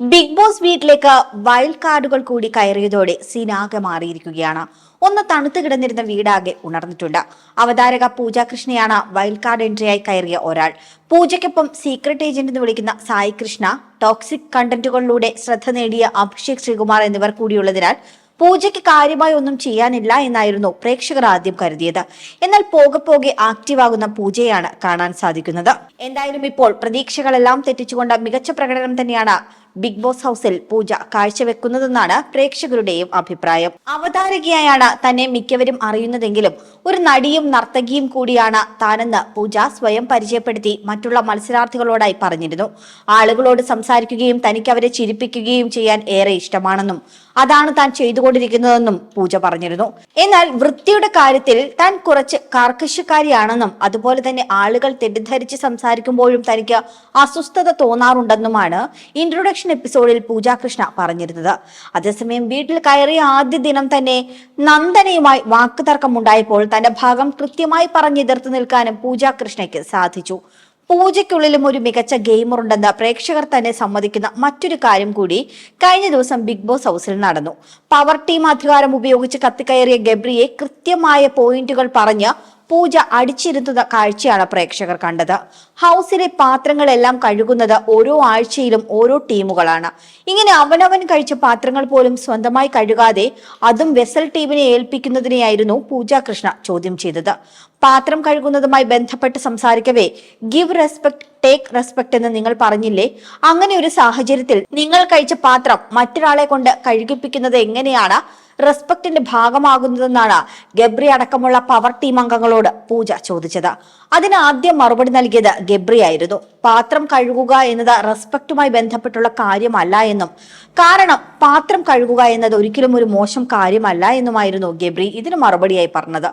Big boss വീട്ടിലേക്ക് wild കാർഡുകൾ കൂടി കയറിയതോടെ സീനാകെ മാറിയിരിക്കുകയാണ്. ഒന്ന് തണുത്ത് കിടന്നിരുന്ന വീടാകെ ഉണർന്നിട്ടുണ്ട്. അവതാരക പൂജ കൃഷ്ണയാണ് വൈൽഡ് കാർഡ് എൻട്രിയായി കയറിയ ഒരാൾ. പൂജയ്ക്കൊപ്പം സീക്രട്ട് ഏജന്റ് എന്ന് വിളിക്കുന്ന സായി കൃഷ്ണ ടോക്സിക് കണ്ടന്റുകളിലൂടെ ശ്രദ്ധ നേടിയ അഭിഷേക് ശ്രീകുമാർ എന്നിവർ കൂടിയുള്ളതിനാൽ പൂജയ്ക്ക് കാര്യമായി ഒന്നും ചെയ്യാനില്ല എന്നായിരുന്നു പ്രേക്ഷകർ ആദ്യം കരുതിയത്. എന്നാൽ പോകെ പോകെ ആക്റ്റീവ് ആകുന്ന പൂജയാണ് കാണാൻ സാധിക്കുന്നത്. എന്തായാലും ഇപ്പോൾ പ്രതീക്ഷകളെല്ലാം തെറ്റിച്ചുകൊണ്ട് മികച്ച പ്രകടനം തന്നെയാണ് ബിഗ് ബോസ് ഹൗസിൽ പൂജ കാഴ്ചവെക്കുന്നതെന്നാണ് പ്രേക്ഷകരുടെയും അഭിപ്രായം. അവതാരകയായാണ് തന്നെ മിക്കവരും അറിയുന്നതെങ്കിലും ഒരു നടിയും നർത്തകിയും കൂടിയാണ് താനെന്ന് പൂജ സ്വയം പരിചയപ്പെടുത്തി മറ്റുള്ള മത്സരാർത്ഥികളോടായി പറഞ്ഞിരുന്നു. ആളുകളോട് സംസാരിക്കുകയും തനിക്ക് അവരെ ചിരിപ്പിക്കുകയും ചെയ്യാൻ ഏറെ ഇഷ്ടമാണെന്നും അതാണ് താൻ ചെയ്തുകൊണ്ടിരിക്കുന്നതെന്നും പൂജ പറഞ്ഞിരുന്നു. എന്നാൽ വൃത്തിയുടെ കാര്യത്തിൽ താൻ കുറച്ച് കാർക്കശ്യക്കാരിയാണെന്നും അതുപോലെ തന്നെ ആളുകൾ തെറ്റിദ്ധരിച്ച് സംസാരിക്കുമ്പോഴും തനിക്ക് അസ്വസ്ഥത തോന്നാറുണ്ടെന്നുമാണ് ഇൻട്രൊഡക്ഷൻ എപ്പിസോഡിൽ പൂജാകൃഷ്ണ പറഞ്ഞിരുന്നത്. അതേസമയം വീട്ടിൽ കയറിയ ആദ്യ ദിനം തന്നെ നന്ദനയുമായി വാക്കുതർക്കമുണ്ടായപ്പോൾ തന്റെ ഭാഗം കൃത്യമായി പറഞ്ഞെതിർത്ത് നിൽക്കാനും പൂജാകൃഷ്ണയ്ക്ക് സാധിച്ചു. പൂജയ്ക്കുള്ളിലും ഒരു മികച്ച ഗെയിമർ ഉണ്ടെന്ന് പ്രേക്ഷകർ തന്നെ സമ്മതിക്കുന്ന മറ്റൊരു കാര്യം കൂടി കഴിഞ്ഞ ദിവസം ബിഗ് ബോസ് ഹൗസിൽ നടന്നു. പവർ ടീം അധികാരം ഉപയോഗിച്ച് കത്തിക്കയറിയ ഗബ്രിയെ കൃത്യമായ പോയിന്റുകൾ പറഞ്ഞ് പൂജ അടിച്ചിരുത്തുന്ന കാഴ്ചയാണ് പ്രേക്ഷകർ കണ്ടത്. ഹൗസിലെ പാത്രങ്ങളെല്ലാം കഴുകുന്നത് ഓരോ ആഴ്ചയിലും ഓരോ ടീമുകളാണ്. ഇങ്ങനെ അവനവൻ കഴിച്ച പാത്രങ്ങൾ പോലും സ്വന്തമായി കഴുകാതെ അതും വെസൽ ടീമിനെ ഏൽപ്പിക്കുന്നതിനെയായിരുന്നു പൂജാകൃഷ്ണ ചോദ്യം ചെയ്തത്. പാത്രം കഴുകുന്നതുമായി ബന്ധപ്പെട്ട് സംസാരിക്കവേ ഗിവ് റെസ്പെക്ട് ടേക്ക് റെസ്പെക്ട് എന്ന് നിങ്ങൾ പറഞ്ഞില്ലേ? അങ്ങനെ ഒരു സാഹചര്യത്തിൽ നിങ്ങൾ കഴിച്ച പാത്രം മറ്റൊരാളെ കൊണ്ട് കഴുകിപ്പിക്കുന്നത് എങ്ങനെയാണ്? റെസ്പെക്ടിന്റെ ഭാഗമാകുന്നതെന്നാണ് ഗബ്രി അടക്കമുള്ള പവർ ടീം അംഗങ്ങളോട് പൂജ ചോദിച്ചത്. അതിന് ആദ്യം മറുപടി നൽകിയത് ഗബ്രി ആയിരുന്നു. പാത്രം കഴുകുക എന്നത് റെസ്പെക്റ്റുമായി ബന്ധപ്പെട്ടുള്ള കാര്യമല്ല എന്നും കാരണം പാത്രം കഴുകുക എന്നത് ഒരിക്കലും ഒരു മോശം കാര്യമല്ല എന്നുമായിരുന്നു ഗബ്രി ഇതിന് മറുപടിയായി പറഞ്ഞത്.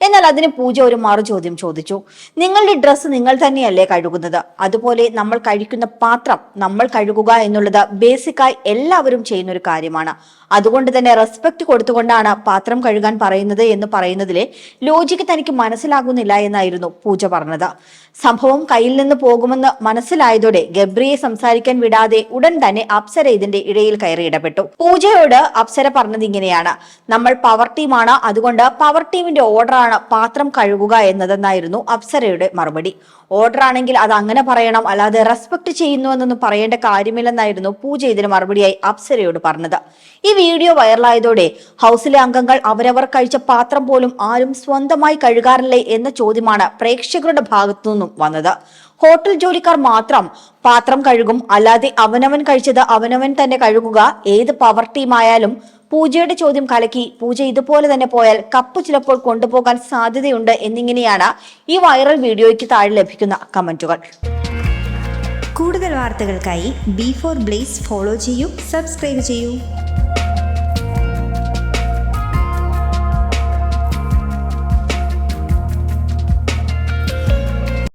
എന്നാൽ അതിന് പൂജ ഒരു മറു ചോദ്യം ചോദിച്ചു. നിങ്ങളുടെ ഡ്രസ്സ് നിങ്ങൾ തന്നെയല്ലേ കഴുകുന്നത്? അതുപോലെ നമ്മൾ കഴിക്കുന്ന പാത്രം നമ്മൾ കഴുകുക എന്നുള്ളത് ബേസിക്കായി എല്ലാവരും ചെയ്യുന്ന ഒരു കാര്യമാണ്. അതുകൊണ്ട് തന്നെ റെസ്പെക്ട് കൊടുത്തുകൊണ്ടാണ് പാത്രം കഴുകാൻ പറയുന്നത് എന്ന് പറയുന്നതിലെ ലോജിക്ക് തനിക്ക് മനസ്സിലാകുന്നില്ല എന്നായിരുന്നു പൂജ പറഞ്ഞത്. സംഭവം കയ്യിൽ നിന്ന് പോകുമെന്ന് മനസ്സിലായതോടെ ഗബ്രിയെ സംസാരിക്കാൻ വിടാതെ ഉടൻ തന്നെ അപ്സര ഇതിന്റെ ഇടയിൽ കയറി ഇടപെട്ടു. പൂജയോട് അപ്സര പറഞ്ഞത് ഇങ്ങനെയാണ്. നമ്മൾ പവർ ടീമാണ് അതുകൊണ്ട് പവർ ടീമിന്റെ ഓർഡറാണ് പാത്രം കഴുകുക എന്നതെന്നായിരുന്നു അപ്സരയുടെ മറുപടി. ഓർഡർ ആണെങ്കിൽ അത് അങ്ങനെ പറയണം അല്ലാതെ റെസ്പെക്ട് ചെയ്യുന്നു എന്നൊന്നും പറയേണ്ട കാര്യമില്ലെന്നായിരുന്നു പൂജ ഇതിന് മറുപടിയായി അപ്സരയോട് പറഞ്ഞത്. ഈ വീഡിയോ വൈറലായതോടെ ഹൗസിലെ അംഗങ്ങൾ അവരവർ കഴിച്ച പാത്രം പോലും ആരും സ്വന്തമായി കഴുകാറില്ലേ എന്ന ചോദ്യമാണ് പ്രേക്ഷകരുടെ ഭാഗത്തു നിന്നും വന്നത്. ഹോട്ടൽ ജോലിക്കാർ മാത്രം പാത്രം കഴുകും. അല്ലാതെ അവനവൻ കഴിച്ചത് അവനവൻ തന്നെ കഴുകുക. ഏത് പവർ ടീമായാലും പൂജയുടെ ചോദ്യം കലക്കി പൂജ ഇതുപോലെ തന്നെ പോയാൽ കപ്പ് ചിലപ്പോൾ കൊണ്ടുപോകാൻ സാധ്യതയുണ്ട് എന്നിങ്ങനെയാണ് ഈ വൈറൽ വീഡിയോയ്ക്ക് താഴെ ലഭിക്കുന്ന കമന്റുകൾ. കൂടുതൽ വാർത്തകൾക്കായി ബി ഫോർ ബ്ലേസ് ഫോളോ ചെയ്യൂ സബ്സ്ക്രൈബ് ചെയ്യൂ.